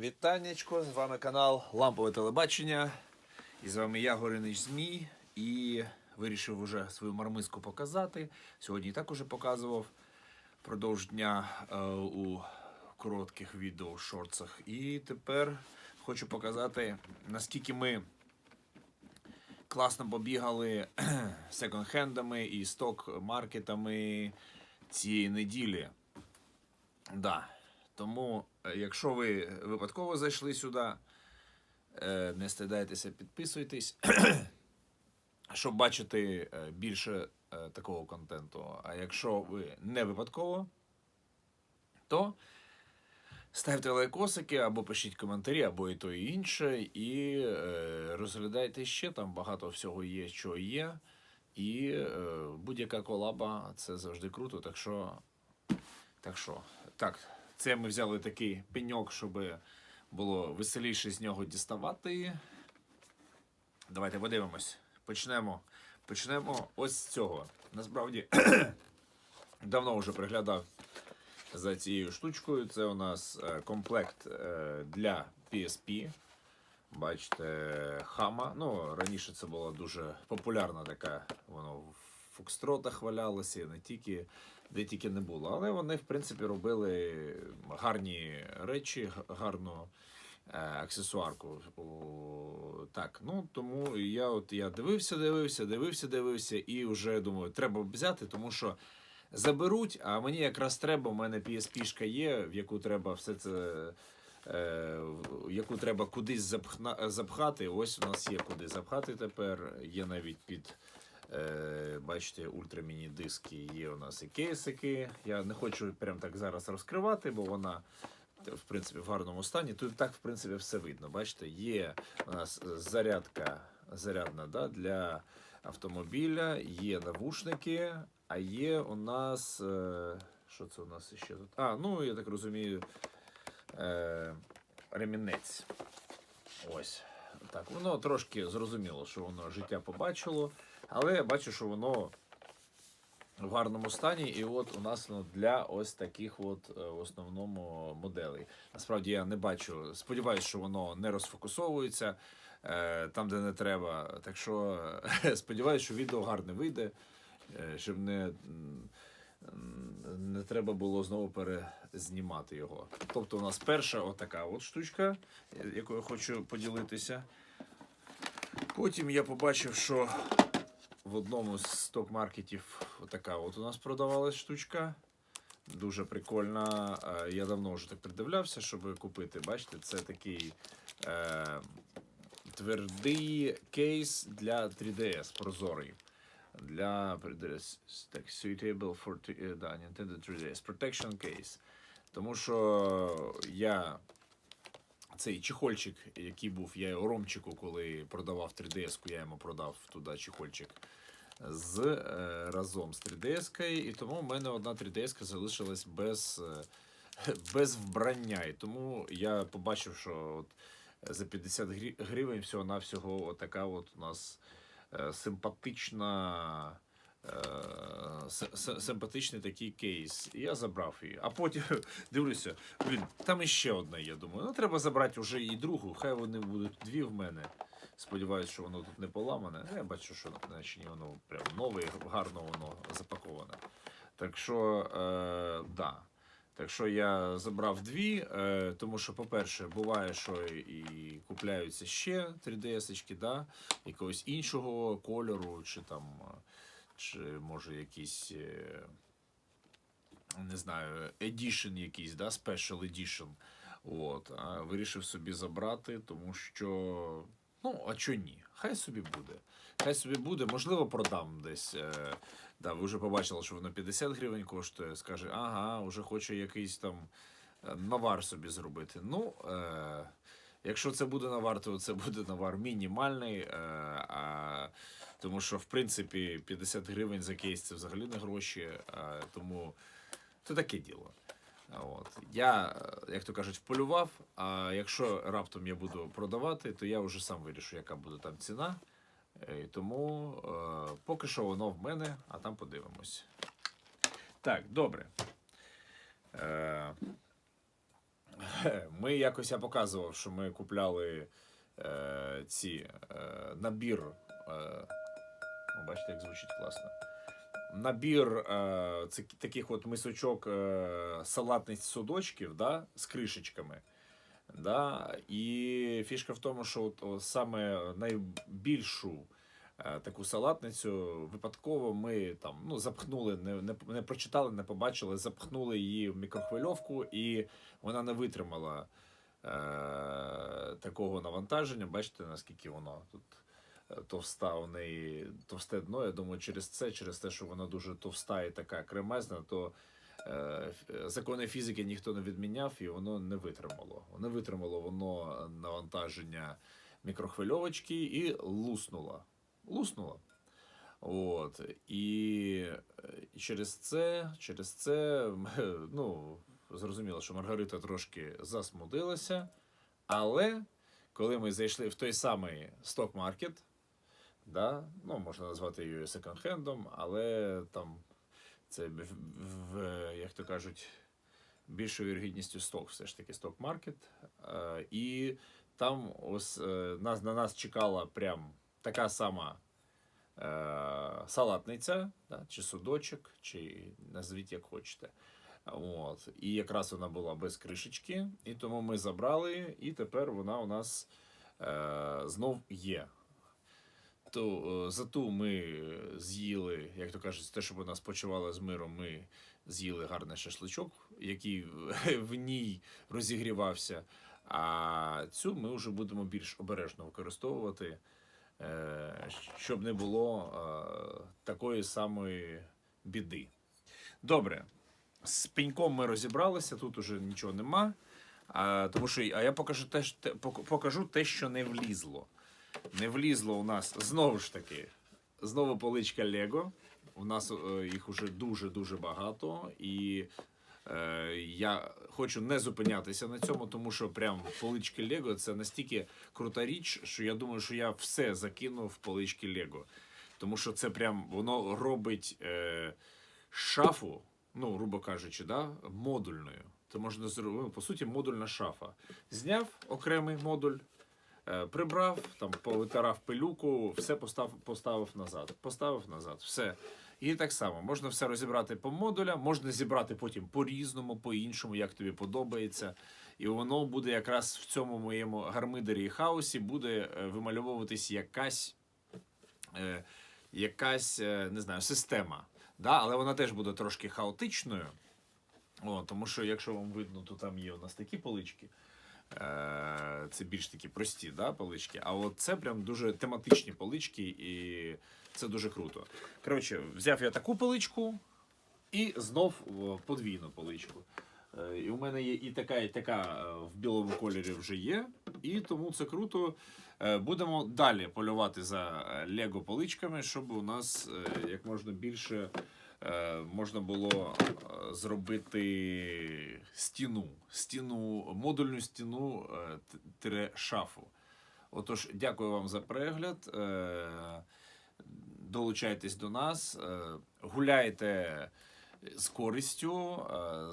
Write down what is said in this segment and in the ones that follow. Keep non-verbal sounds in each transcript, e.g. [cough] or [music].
Вітаннячко, з вами канал Лампове телебачення. І з вами я, Горинич Змій. І вирішив уже свою мармиску показати. Сьогодні так уже показував продовж дня е, у коротких відео шорцах. І тепер хочу показати, наскільки ми класно побігали [clears throat] секонд-хендами і сток-маркетами цієї неділі. Да. Тому, е, якщо ви випадково зайшли сюди, е, не стидайтеся, підписуйтесь, [clears throat] щоб бачити е, більше такого контенту. А якщо ви не випадково, то ставте лайкосики або пишіть коментарі, або і то, і інше, і розглядайте ще там багато всього є, що є. І будь-яка колаба це завжди круто. Так що, так що, так, це ми взяли такий пеньок, щоб було веселіше з нього діставати. Давайте подивимось. Почнемо. Почнемо ось з цього. Насправді [clears throat] давно вже приглядав за цією штучкою. Це у нас е, комплект е, для PSP. Бачите, хама. Ну, раніше це була дуже популярна така, воно в фокстротах валялося, не тільки, де тільки не було. Але вони, в принципі, робили гарні речі, гарну е, аксесуарку. О, так, ну тому я от я дивився, дивився, дивився, дивився, і вже думаю, треба взяти, тому що заберуть, а мені якраз треба, у мене PSP-шка є, в яку треба все це. е, яку треба кудись запхна, запхати. Ось у нас є куди запхати тепер. Є навіть під, бачите, ультраміні диски, є у нас і кейсики. Я не хочу прям так зараз розкривати, бо вона. В принципі, в гарному стані. Тут так, в принципі, все видно. Бачите, є у нас зарядка зарядна да, для автомобіля, є навушники, а є у нас. Е, що це у нас ще тут? А, ну я так розумію, е, ремінець. Ось. Так, воно трошки зрозуміло, що воно життя побачило, але я бачу, що воно в гарному стані, і от у нас воно для ось таких от е, в основному моделей. Насправді я не бачу. Сподіваюсь, що воно не розфокусовується е, там, де не треба. Так що е, [laughs] сподіваюся, що відео гарне вийде, щоб не, не треба було знову перезнімати його. Тобто, у нас перша отака от штучка, якою хочу поділитися. Потім я побачив, що в одному з сток-маркетів отака от у нас продавалась штучка. Дуже прикольна. Е, Я давно вже так придивлявся, щоб купити. Бачите, це такий е, твердий кейс для 3DS, прозорий. Для 3DS, так, suitable for е, да, Nintendo 3DS. Protection case. Тому що я цей чехольчик, який був, я його Ромчику, коли продавав 3DS, я йому продав туди чехольчик з, е, разом з 3DS, і тому в мене одна 3DS залишилась без, е, [laughs] без вбрання. І тому я побачив, що от за 50 гривень всього-навсього отака от у нас е, симпатична. е, Симпатичний такий кейс. І я забрав її. А потім [laughs] дивлюся, блін, там іще одна є. Думаю, ну треба забрати вже і другу. Хай вони будуть дві в мене. Сподіваюсь, що воно тут не поламане. Я бачу, що наче воно прям нове, гарно воно запаковане. Так що, е, да. Так що я забрав дві, е, тому що, по-перше, буває, що і купляються ще 3DS-очки, да, якогось іншого кольору, чи там, чи може якісь. е, не знаю, edition якийсь, да, special edition. От, а вирішив собі забрати, тому що. Ну, а чо ні? Хай собі буде. Хай собі буде, можливо, продам десь. Е, да, ви вже побачили, що воно 50 гривень коштує. Скаже, ага, вже хоче якийсь там е, навар собі зробити. Ну, е, якщо це буде навар, то це буде навар мінімальний. Е, а, тому що, в принципі, 50 гривень за кейс це взагалі не гроші. Е, тому це таке діло. От. Я, як то кажуть, вполював, а якщо раптом я буду продавати, то я вже сам вирішу, яка буде там ціна. Е, Тому е, поки що воно в мене, а там подивимось. Так, добре. Е, [laughs] ми якось я показував, що ми купляли е, ці е, набір. Е, бачите, як звучить класно. Набір е, таких от мисочок е, салатних судочків да, з кришечками. Да? І фішка в тому, що от, о, саме найбільшу е, таку салатницю випадково ми там ну, запхнули, не, не, не прочитали, не побачили, запхнули її в мікрохвильовку, і вона не витримала е, такого навантаження. Бачите, наскільки воно тут товста у неї товсте дно. Я думаю, через це, через те, що вона дуже товста і така кремезна, то е, закони фізики ніхто не відміняв, і воно не витримало. Не витримало воно навантаження мікрохвильовочки і луснуло. Луснуло. От. І е, через це, через це, [laughs] ну, зрозуміло, що Маргарита трошки засмутилася. Але коли ми зайшли в той самий сток-маркет, да, ну, можна назвати її секонд-хендом, але там це в, як то кажуть, більшою вірогідністю сток, все ж таки сток-маркет. Е, і там ось е, нас, на нас чекала прям така сама е, салатниця, да, чи судочок, чи назвіть як хочете. От. І якраз вона була без кришечки, і тому ми забрали, і тепер вона у нас е, знов є. То, е, зато ми з'їли, як то кажуть, те, щоб вона спочивала з миром, ми з'їли гарний шашличок, який [laughs] в- ній розігрівався. А цю ми вже будемо більш обережно використовувати, е, щоб не було е, такої самої біди. Добре, з пеньком ми розібралися, тут уже нічого нема. А, тому що, а я покажу те, покажу те, що не влізло. Не влізло у нас знову ж таки, знову поличка Лего. У нас е, їх уже дуже-дуже багато. І е, я хочу не зупинятися на цьому, тому що прям полички Лего це настільки крута річ, що я думаю, що я все закину в полички Лего. Тому що це прям воно робить е, шафу, ну, грубо кажучи, да, модульною. Це можна зробити, по суті, модульна шафа. Зняв окремий модуль, прибрав, там повитирав пилюку, все постав, поставив назад. Поставив назад, все. І так само можна все розібрати по модулям, можна зібрати потім по-різному, по-іншому, як тобі подобається. І воно буде якраз в цьому моєму гармидері і хаосі буде е, вимальовуватись якась, е, якась е, не знаю, система. Да? Але вона теж буде трошки хаотичною. О, тому що, якщо вам видно, то там є у нас такі полички. Е, Це більш такі прості да, полички. А от це прям дуже тематичні полички, і це дуже круто. Коротше, взяв я таку поличку і знов подвійну поличку. Е, І у мене є і така, і така е, в білому кольорі вже є. І тому це круто. Е, Будемо далі полювати за Лего поличками, щоб у нас як можна більше можна було зробити стіну, стіну, модульну стіну шафу. Отож, дякую вам за перегляд. Долучайтесь до нас, гуляйте з користю, е,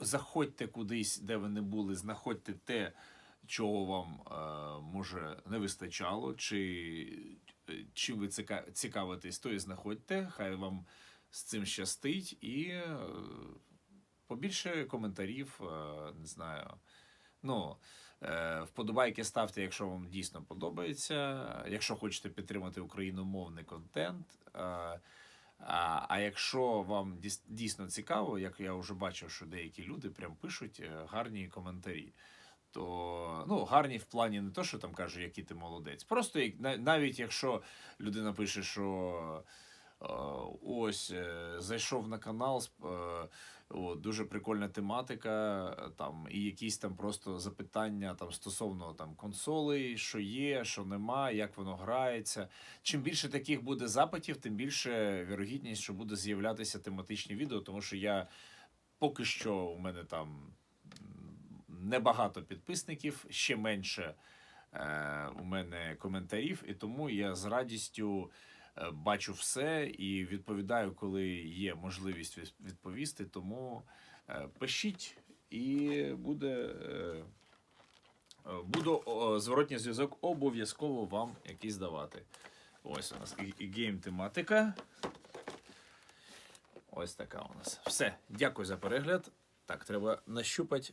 заходьте кудись, де ви не були, знаходьте те, чого вам е, може не вистачало, чи е, чим ви цікавитесь, то і знаходьте. Хай вам з цим щастить і побільше коментарів, не знаю. Ну, вподобайки ставте, якщо вам дійсно подобається. Якщо хочете підтримати україномовний контент. А, а якщо вам дійс- дійсно цікаво, як я вже бачив, що деякі люди прям пишуть е, гарні коментарі. То ну, гарні в плані не то, що там каже, який ти молодець. Просто навіть якщо людина пише, що ось е, зайшов на канал, е, дуже прикольна тематика, е, там, і якісь там просто запитання там, стосовно там, консолей, що є, що нема, як воно грається. Чим більше таких буде запитів, тим більше вірогідність, що буде з'являтися тематичні відео, тому що я поки що у мене там небагато підписників, ще менше е, у мене коментарів, і тому я з радістю е, бачу все і відповідаю, коли є можливість відповісти. Тому е, пишіть і буде. е, е, Буду зворотній зв'язок обов'язково вам якийсь давати. Ось у нас і, і гейм тематика. Ось така у нас. Все. Дякую за перегляд. Так, треба нащупати